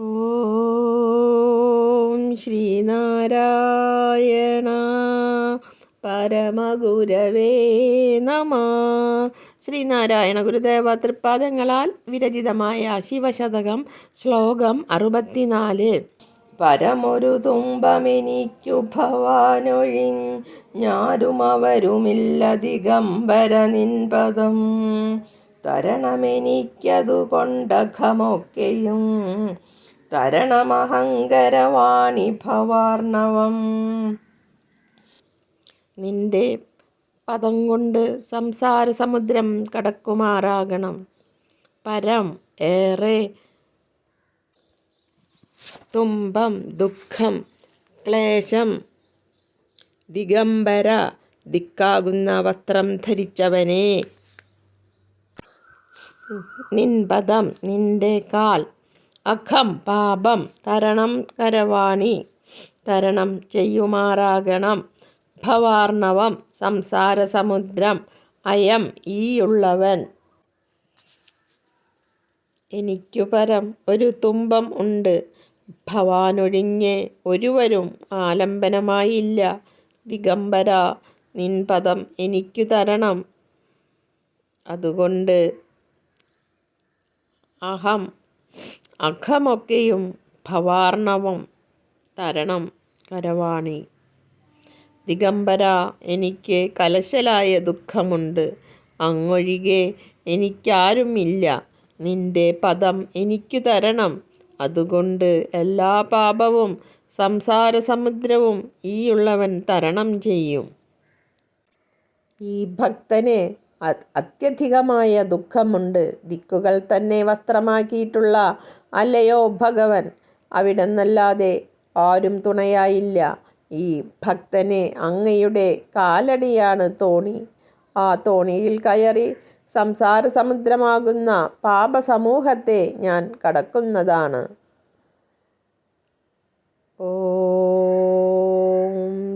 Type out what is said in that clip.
ഓം ശ്രീനാരായണ പരമഗുരവേ നമ. ശ്രീനാരായണ ഗുരുദേവ തൃപ്പാദങ്ങളാൽ വിരചിതമായ ശിവശതകം ശ്ലോകം അറുപത്തിനാല്. പരമൊരു തുമ്പമെനിക്കു ഭവാനൊഴി അവരുമില്ല ദിഗംബര നിൻപദം തരണമെനിക്കതു കൊണ്ടഖമൊക്കെയും തരണമഹങ്കരവാണി ഭവാർണവം നിന്റെ പദം കൊണ്ട് സംസാര സമുദ്രം കടക്കുമാറാകണം. പരം ഏറെ തുമ്പം ദുഃഖം ക്ലേശം ദിഗംബര ദിക്കാകുന്ന വസ്ത്രം ധരിച്ചവനെ. നിൻപദം നിന്റെ കാൽ അഖം പാപം തരണം കരവാണി. തരണം ചെയ്യുമാറാകണം ഭവാർണവം സംസാര സമുദ്രം അയം ഈയുള്ളവൻ എനിക്കു പരം ഒരു തുമ്പം ഉണ്ട്. ഭവാനൊഴിഞ്ഞ് ഒരുവരും ആലംബനമായില്ല. ദിഗംബര നിൻപദം എനിക്കു തരണം. അതുകൊണ്ട് അഹം അഖമൊക്കെയും ഭവാർണവം തരണം കരവാണി. ദിഗംബര എനിക്ക് കലശലായ ദുഃഖമുണ്ട്. അങ്ങൊഴികെ എനിക്കാരുമില്ല. നിന്റെ പദം എനിക്ക് തരണം. അതുകൊണ്ട് എല്ലാ പാപവും സംസാര സമുദ്രവും ഈയുള്ളവൻ തരണം ചെയ്യും. ഈ ഭക്തന് അത്യധികമായ ദുഃഖമുണ്ട്. ദിക്കുകൾ തന്നെ വസ്ത്രമാക്കിയിട്ടുള്ള അല്ലയോ ഭഗവൻ? അവിടെന്നല്ലാതെ ആരും തുണയായില്ല. ഈ ഭക്തനെ അങ്ങയുടെ കാലടിയാണ് തോണി. ആ തോണിയിൽ കയറി സംസാര സമുദ്രമാകുന്ന പാപസമൂഹത്തെ ഞാൻ കടക്കുന്നതാണ്.